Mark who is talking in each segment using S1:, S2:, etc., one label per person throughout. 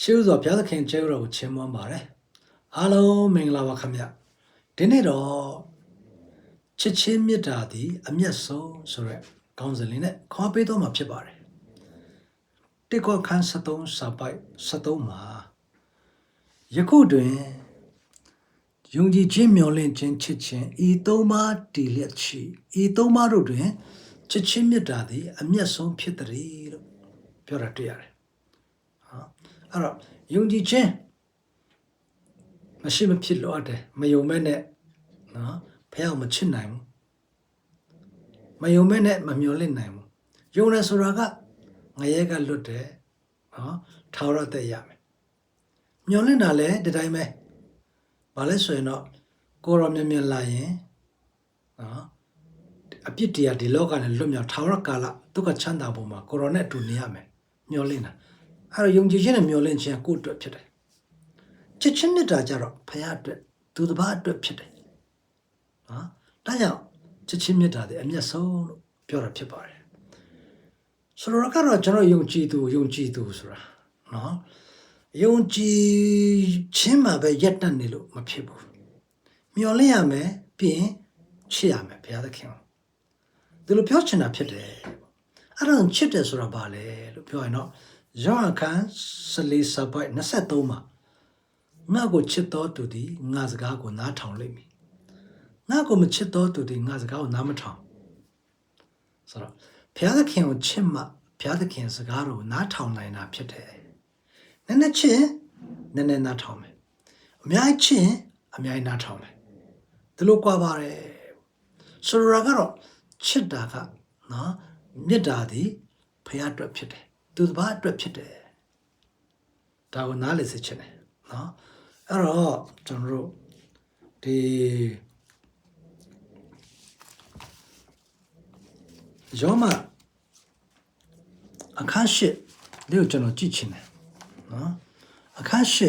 S1: ရှေးဥစွာဘုရားသခင်ကျေးဇူးတော်ကိုချီးမွမ်းပါတယ်အားလုံးမင်္ဂလာပါခင်ဗျဒီနေ့တော့ချစ်ချင်းမေတ္တာသည်အမျက်ဆုံးဆိုရက်ခေါင်းစဉ်လေးနဲ့ခေါ်ပေးတော့မှာဖြစ်ပါတယ်တိကောခန်း73စာပိုက်73မှာယခုတွင်ယုံကြည်ခြင်းမျှော်လင့်ခြင်းချစ်ခြင်းဤသုံးပါးတည်လျက်ရှိဤသုံးပါးတို့တွင်ချစ်ချင်းမေတ္တာသည်အမျက်ဆုံးဖြစ်သည်လို့ပြောတာတွေ့ရတယ် အဲ့တော့ယုံကြည်ခြင်းမရှိမဖြစ်လို့အပ်တယ်မယုံမဲ့နဲ့နော်ဖះမချစ်နိုင်ဘူးမယုံမဲ့နဲ့မမျော်လင့်နိုင်ဘူးယုံတယ်ဆိုတာကငရဲကလွတ်တယ်နော်ထာဝရသက်ရမယ်မျော်လင့်တာလည်းဒီတိုင်းပဲဘာလဲဆိုရင်တော့ကိုရောမြင်မြင်လာရင်နော်အပြစ်တရားဒီလောကနဲ့လွတ်မြောက်ထာဝရကာလဒုက္ခချမ်းသာပုံမှာကိုရောနဲ့အတူနေရမယ်မျော်လင့်တာ အဲ့တော့ယုံကြည်ခြင်းနဲ့မျှော်လင့်ခြင်းကကိုယ့်အတွက်ဖြစ်တယ်ချစ်ချင်းမေတ္တာကြတော့ဖခင်အတွက်သူတစ်ပါးအတွက်ဖြစ်တယ်နော်ဒါကြောင့်ချစ်ချင်းမေတ္တာတဲ့အမျက်ဆုံးလို့ပြောတာဖြစ်ပါတယ်ဆိုတော့ကတော့ကျွန်တော်ယုံကြည်သူယုံကြည်သူဆိုတာနော်ယုံကြည်ခြင်းမှာပဲရက်တက်နေလို့မဖြစ်ဘူးမျှော်လင့်ရမယ်ပြီးရင်ချစ်ရမယ်ဘုရားသခင်ဒီလိုပြောချင်တာဖြစ်တယ်အဲ့တော့ချစ်တယ်ဆိုတာဘာလဲလို့ပြောရင်တော့ ယောဟန်ခန်း14စပိုက်23မှာငါကိုချစ်တော်သူသည်ငါစကားကိုနားထောင်လိမ့်မည်ငါကိုမချစ်တော်သူသည်ငါစကားကိုနားမထောင်ဆိုတော့ဘုရားသခင်ကိုချစ်မှဘုရားသခင်စကားကိုနားထောင်နိုင်တာဖြစ်တယ်နည်းနည်းချစ်နည်းနည်းနားထောင်မယ်အများကြီးချစ်အများကြီးနားထောင်မယ်ဒီလိုကြွားပါတယ်ဆိုတော့ကတော့ချစ်တာကနော်မေတ္တာသည်ဖခင်အတွက်ဖြစ်တယ် သူတစ်ပါးအတွက်ဖြစ်တယ်ဒါကိုနားလည်စေချင်တယ်နော်အဲ့တော့ကျွန်တော်တို့ဒီယောမအခန်းရှိလေးကိုကျွန်တော်ကြည့်ချင်တယ်နော်အခန်းရှိ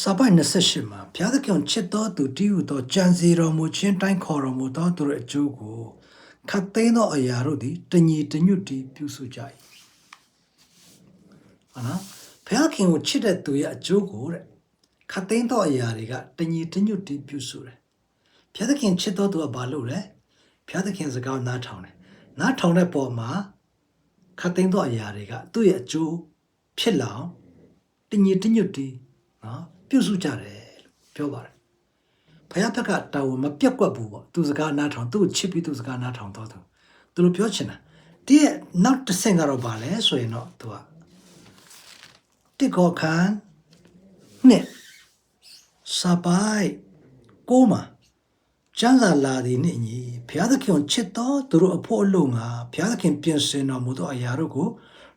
S1: စပိုင်28မှာဘုရားသခင်ချစ်တော်သူတည်ဟူသောကြံစီတော်မူခြင်းတိုင်းခေါ်တော်မူသောသူတို့အကျိုးကိုခတ်သိမ်းသောအရာတို့သည်တညီတညွတ်တည်ပြုစုကြ၏ ဟုတ်နော်ဘုရားခင်ကိုချစ်တဲ့သူရဲ့အကျိုးကိုတဲ့ခတ်သိမ်းသောအရာတွေကတညီတညွတ်တည်ပြုစုတယ်ဘုရားသခင်ချစ်တော်သူကဘာလုပ်လဲဘုရားသခင်စကားနားထောင်တယ်နားထောင်တဲ့ပုံမှာခတ်သိမ်းသောအရာတွေကသူ့ရဲ့အကျိုးဖြစ်လာအောင်တညီတညွတ်တည်နော်ပြုစုကြတယ်လို့ပြောပါတယ်ဘုရားဘက်ကတာဝန်မပြတ်ကွက်ဘူးပေါ့သူစကားနားထောင်သူ့ကိုချစ်ပြီးသူစကားနားထောင်တော့သူသူလိုပြောချင်တာဒီရဲ့နောက်တစ်ဆင့်ကတော့ဗာလဲဆိုရင်တော့သူက တစ်ခေါခန်းနှစ်စပိုက်ကိုမှာကျမ်းစာလာသည်နှင့်ညီဘုရားသခင်ကိုချစ်တော်သူတို့အဖို့အလို့ငါဘုရားသခင်ပြင်ဆင်တော်မူသောအရာတို့ကို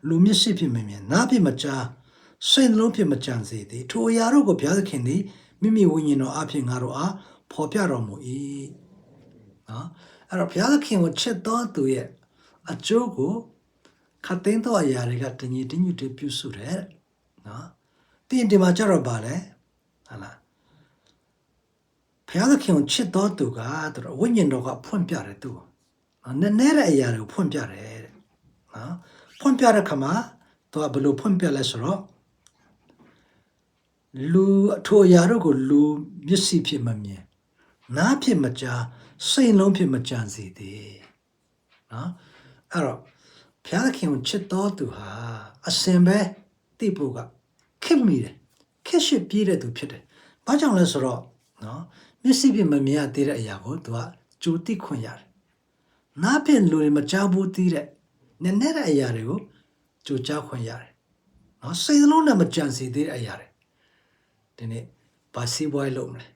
S1: လူမျက်စိဖြင့်မမြင်နားဖြင့်မကြားစိတ်နှလုံးဖြင့်မကြံစေသည်ထိုအရာတို့ကိုဘုရားသခင်သည်မိမိဝိညာဉ်တော်အဖြစ်ငါတို့အားဖော်ပြတော်မူ၏နော်အဲ့တော့ဘုရားသခင်ကိုချစ်တော်သူရဲ့အကျိုးကိုခတ်သိမ်းသောအရာတွေကတညီတညွတ်တည်းပြုစုတယ်တဲ့ နော်ပြီးရင်ဒီမှာကြတော့ဗာလဲဟာလားဘုရားသခင်ကိုချစ်တော်သူကသူတို့ဝိညာဉ်တော်ကဖွင့်ပြတယ်သူနော်နည်းနည်းတဲ့အရာတွေကိုဖွင့်ပြတယ်တဲ့နော်ဖွင့်ပြတဲ့ခါမှာသူကဘယ်လိုဖွင့်ပြလဲဆိုတော့လူအထိုအရာတို့ကိုလူမျက်စိဖြစ်မမြင်နားဖြစ်မကြားစိတ်လုံးဖြစ်မကြံစေသေးနော်အဲ့တော့ဘုရားသခင်ကိုချစ်တော်သူဟာအစင်ပဲ တိဖို့ကခစ်မိတယ်ခစ်ရှိပြေးတဲ့သူဖြစ်တယ်ဘာကြောင့်လဲဆိုတော့နော်မျက်စိဖြစ်မမြင်ရသေးတဲ့အရာကိုသူကကြိုတိခွင့်ရတယ်နားဖြစ်လူတွေမကြားဘူးသေးတဲ့နည်းနည်းတဲ့အရာတွေကိုကြိုကြားခွင့်ရတယ်နော်စိတ်လုံးနဲ့မကြံစေသေးတဲ့အရာတွေဒီနေ့ဘာစီးပွားရေးလုပ်မလဲ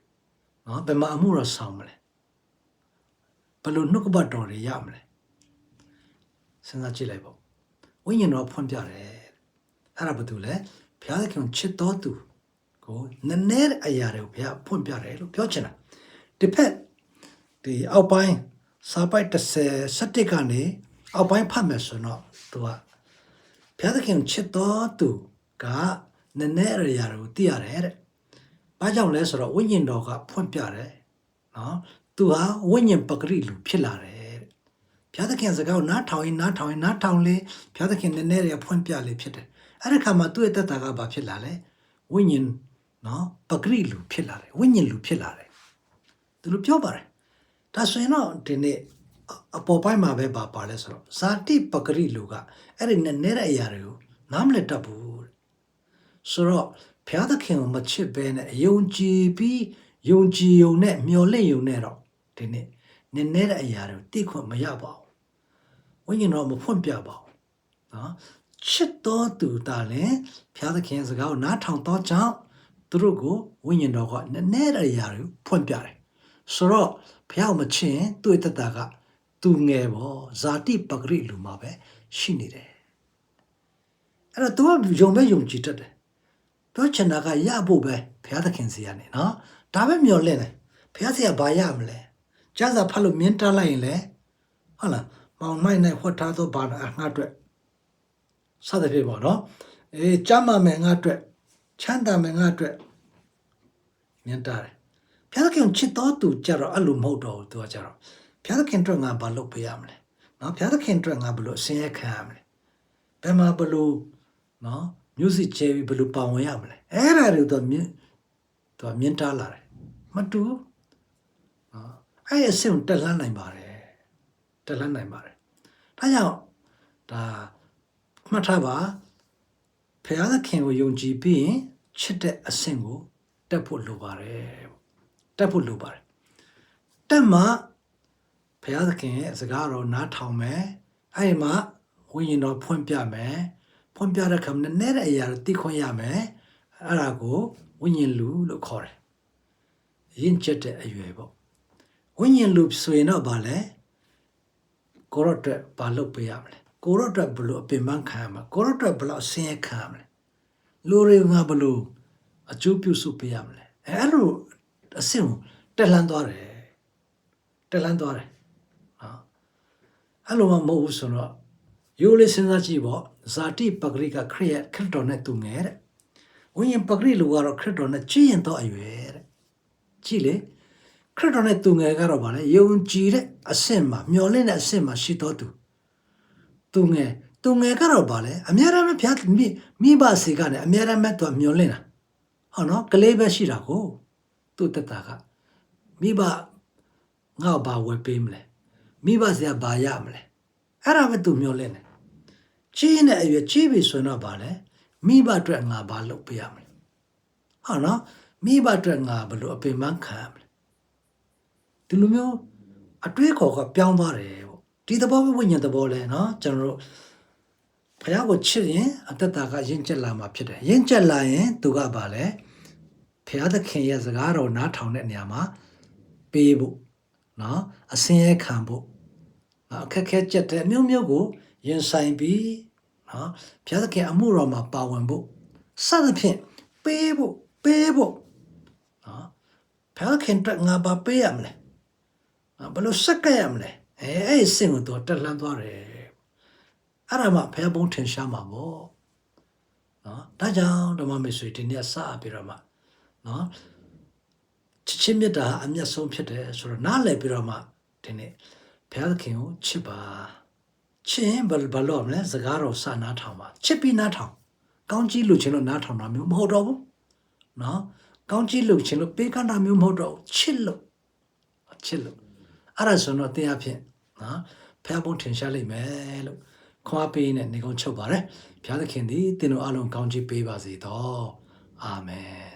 S1: နော်ဘယ်မှာအမှုရဆောင်မလဲဘယ်လိုနှုတ်ကပတ်တော်တွေရမလဲစဉ်းစားကြည့်လိုက်ပေါ့ဝိညာဉ်တော်ဖွင့်ပြတယ် အဲ့ဒါဘာတူလဲဘုရားသခင်ချစ်တော်သူကိုနည်းနည်းအရာတွေကိုဘုရားဖွင့်ပြတယ်လို့ပြောချင်တာဒီဖက်ဒီအောက်ပိုင်းစာပိုက်30 17ကနေအောက်ပိုင်းဖတ်မယ်ဆိုတော့သူကဘုရားသခင်ချစ်တော်သူကနည်းနည်းအရာတွေကိုသိရတယ်တဲ့။ဘာကြောင့်လဲဆိုတော့ဝိညာဉ်တော်ကဖွင့်ပြတယ်။နော်။သူဟာဝိညာဉ်ပဂရိလူဖြစ်လာတယ်တဲ့။ဘုရားသခင်စကားကိုနားထောင်ရင်နားထောင်ရင်နားထောင်လေဘုရားသခင်နည်းနည်းတွေဖွင့်ပြလေဖြစ်တယ်။ အဲ့ဒီခါမှာသူ့ရဲ့တက်တာကဘာဖြစ်လာလဲဝိညာဉ်နော်ပဂရိလူဖြစ်လာတယ်ဝိညာဉ်လူဖြစ်လာတယ်သူလိုပြောပါတယ်ဒါဆိုရင်တော့ဒီနေ့အအပေါ်ပိုင်းမှာပဲပါပါလဲဆိုတော့ဇာတိပဂရိလူကအဲ့ဒီနဲ့နဲ့တဲ့အရာတွေကိုနားမလည်တတ်ဘူးတဲ့ဆိုတော့ဘုရားသခင်ကိုမချစ်ဘဲနဲ့ယုံကြည်ပြီးယုံကြည်ယုံနဲ့မျှော်လင့်ယုံနဲ့တော့ဒီနေ့နည်းနည်းတဲ့အရာတွေကိုသိခွင့်မရပါဘူးဝိညာဉ်တော်မဖွင့်ပြပါဘူးနော် ချစ်တော်သူတာလည်းဘုရားသခင်ရဲ့စကားကိုနားထောင်တော့ကြောင့်သူတို့ကိုဝိညာဉ်တော်ကနည်းနည်းတဲ့အရာတွေကိုဖွင့်ပြတယ်ဆိုတော့ဘုရားကိုမချစ်ရင်သူ့ရဲ့တက်တာကသူငယ်ပေါ့ဇာတိပဂရိလူမှာပဲရှိနေတယ်အဲ့တော့သူကယုံမဲ့ယုံကြည်တတ်တယ်ပြောချင်တာကရဖို့ပဲဘုရားသခင်စီကနေနော်ဒါပဲမျောလင့်တယ်ဘုရားစီကဘာရမလဲကျမ်းစာဖတ်လို့မြင်တတ်လိုက်ရင်လေဟုတ်လားမောင်မိုက်နဲ့ဟွတ်ထားသောဘာနာငါအတွက် စသဖြင့်ပေါ့နော်အေးကြမ်းမမယ်ငါအတွက်ချမ်းသာမယ်ငါအတွက်မြင်တတ်တယ်ဘုရားသခင်ချစ်တော်သူကြတော့အဲ့လိုမဟုတ်တော့ဘူးသူကကြတော့ဘုရားသခင်အတွက်ငါဘာလုပ်ပေးရမလဲနော်ဘုရားသခင်အတွက်ငါဘယ်လိုအစင်ရခံရမလဲဘယ်မှာဘယ်လိုနော် music ချဲပြီးဘယ်လိုပါဝင်ရမလဲအဲ့ဒါတွေတော့မြင်တော့မြင်တားလာတယ်မတူဘူးနော်အဲ့ဒီအဆင့်ကိုတက်လှမ်းနိုင်ပါတယ်တက်လှမ်းနိုင်ပါတယ်ဒါကြောင့်ဒါ မှတ်ထားပါဖခင်သခင်ကိုယုံကြည်ပြီးရင်ချစ်တဲ့အဆင့်ကိုတက်ဖို့လိုပါတယ်တက်ဖို့လိုပါတယ်တက်မှဖခင်သခင်ရဲ့စကားတော်နားထောင်မယ်အဲ့ဒီမှာဝိညာဉ်တော်ဖွင့်ပြမယ်ဖွင့်ပြတဲ့ခါမှာနည်းတဲ့အရာတွေသိခွင့်ရမယ်အဲ့ဒါကိုဝိညာဉ်လူလို့ခေါ်တယ်ရင့်ကျက်တဲ့အရွယ်ပေါ့ဝိညာဉ်လူဆိုရင်တော့ဗာလဲကိုရော့အတွက်ဘာလုပ်ပေးရမလဲ ကိုရော့အတွက်ဘယ်လိုအပင်ပန်းခံရမလဲကိုရော့အတွက်ဘယ်လိုအဆင်းရဲခံရမလဲလူတွေငါဘယ်လိုအကျိုးပြုစုပေးရမလဲအဲအဲ့လိုအဆင့်ကိုတက်လှမ်းသွားတယ်တက်လှမ်းသွားတယ်နော်အဲ့လိုမှမဟုတ်ဘူးဆိုတော့ရိုးလေးစဉ်းစားကြည့်ပေါ့ဇာတိပဂရိကခရစ်ခရစ်တော်နဲ့တူငယ်တဲ့ဝိညာဉ်ပဂရိလူကတော့ခရစ်တော်နဲ့ကြည်ရင်တော့အရွယ်တဲ့ကြည့်လေခရစ်တော်နဲ့တူငယ်ကတော့ဗာလဲယုံကြည်တဲ့အဆင့်မှာမျော်လင့်တဲ့အဆင့်မှာရှိတော်သူ တူငယ်တူငယ်ကတော့ဗာလဲအများရမ်းဖျားမိမိဘစီကနေအများရမ်းမဲ့သူမျော်လင့်တာဟောနော်ကလေးပဲရှိတာကိုသူ့တက်တာကမိဘငါ့ဘာဝယ်ပေးမလဲမိဘစီကဘာရမလဲအဲ့ဒါပဲသူမျော်လင့်တယ်ကြီးနဲ့အရွယ်ကြီးပြီဆိုရင်တော့ဗာလဲမိဘအတွက်ငါဘာလုပ်ပေးရမလဲဟာနော်မိဘအတွက်ငါဘယ်လိုအပင်ပန်းခံရမလဲဒီလိုမျိုးအတွေးခေါ်ကပြောင်းသွားတယ်ပေါ့ ဒီသဘောပဲဝိညာဉ်သဘောလဲနော်ကျွန်တော်တို့ဘုရားကိုချစ်ရင်အသက်တာကယဉ်ကျက်လာမှာဖြစ်တယ်ယဉ်ကျက်လာရင်သူကဗာလဲဘုရားသခင်ရဲ့စကားတော်နားထောင်တဲ့နေရာမှာပေးဖို့နော်အစင်းရဲခံဖို့နော်အခက်ခဲကြက်တဲ့အမျိုးမျိုးကိုရင်ဆိုင်ပြီးနော်ဘုရားသခင်အမှုတော်မှာပါဝင်ဖို့စသဖြင့်ပေးဖို့ပေးဖို့နော်ဘုရားခင်အတွက်ငါဘာပေးရမလဲနော်ဘယ်လိုစက္ကပ်ရမလဲ အဲအဲ့ဒီစင်ကိုတော့တက်လှမ်းသွားတယ်အဲ့ဒါမှဘုရားဘုံထင်ရှားမှာပေါ့နော်ဒါကြောင့်ဓမ္မမိတ်ဆွေဒီနေ့စပြီးတော့မှနော်ချစ်ချင်းမြတ်တာဟာအမျက်ဆုံးဖြစ်တယ်ဆိုတော့နားလည်ပြီးတော့မှဒီနေ့ဘုရားသခင်ကိုချစ်ပါချစ်ရင်ဘယ်ဘယ်လို့မလဲစကားတော်စနားထောင်ပါချစ်ပြီးနားထောင်ကောင်းကြီးလို့ခြင်းလို့နားထောင်တာမျိုးမဟုတ်တော့ဘူးနော်ကောင်းကြီးလို့ခြင်းလို့ပေးကမ်းတာမျိုးမဟုတ်တော့ဘူးချစ်လို့ချစ်လို့ အဲ့ဒါဆိုတော့တရားဖြင့်နော်ဖះဘုံထင်ရှားလိမ့်မယ်လို့ခွာပေးနဲ့နေကုန်းချုပ်ပါတယ်ဘုရားသခင်သည်သင်တို့အလုံးကောင်းချီးပေးပါစေတော့အာမင်